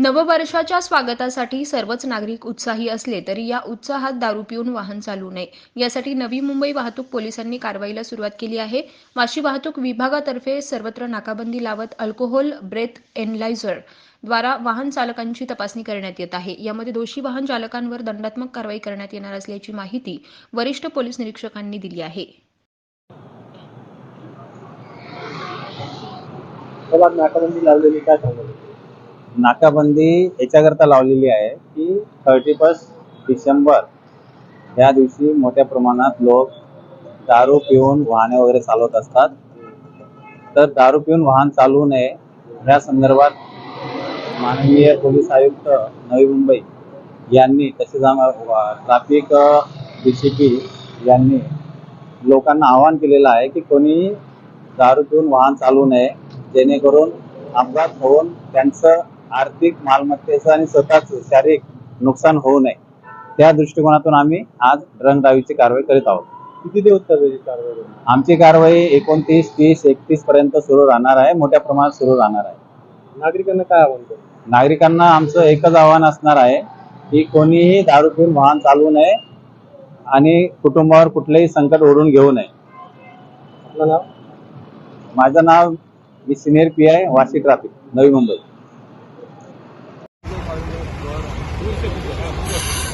नववर्षाच्या स्वागतासाठी सर्वच नागरिक उत्साही असले तरी या उत्साहात दारू पिऊन वाहन चालू नये. यासाठी नवी मुंबई वाहतूक पोलिसांनी कारवाईला सुरुवात केली आहे. वाशी वाहतूक विभागातर्फे सर्वत्र नाकाबंदी लावत अल्कोहोल ब्रेथ एनलायझर द्वारा वाहन चालकांची तपासणी करण्यात येत आहे. यामध्ये दोषी वाहन चालकांवर दंडात्मक कारवाई करण्यात येणार असल्याची माहिती वरिष्ठ पोलीस निरीक्षकांनी दिली आहे. नाकाबंदी लावलेली काय नाकाबंदी याच्याकरता लावलेली आहे की थर्टी फर्स्ट डिसेंबर या दिवशी मोठ्या प्रमाणात लोक दारू पिऊन वाहने वगैरे चालवत असतात. तर दारू पिऊन वाहन चालवू नये या संदर्भात माननीय पोलीस आयुक्त नवी मुंबई यांनी तसेच ट्रॅफिक डी सी पी यांनी लोकांना आवाहन केलेलं आहे की कोणी दारू पिऊन वाहन चालवू नये जेणेकरून अपघात होऊन त्यांचं आर्थिक मालमत्तेचं आणि स्वतःच शारीरिक नुकसान होऊ नये. त्या दृष्टिकोनातून आम्ही आज ड्रंक कारवाई करीत आहोत. किती दिवस चालू कारवाई आमची कारवाई एकोणतीस तीस एकतीस पर्यंत सुरू राहणार आहे. मोठ्या प्रमाणात सुरू राहणार आहे. नागरिकांना काय आव्हान करू? नागरिकांना आमचं एकच आव्हान असणार आहे की कोणीही दारू पिऊन वाहन चालवू नये आणि कुटुंबावर कुठलेही संकट ओढून घेऊ नये. आपलं नाव? माझं नाव मी senior P I Vashi traffic Navi Mumbai. 좋아 요, 좋은세포들을 한.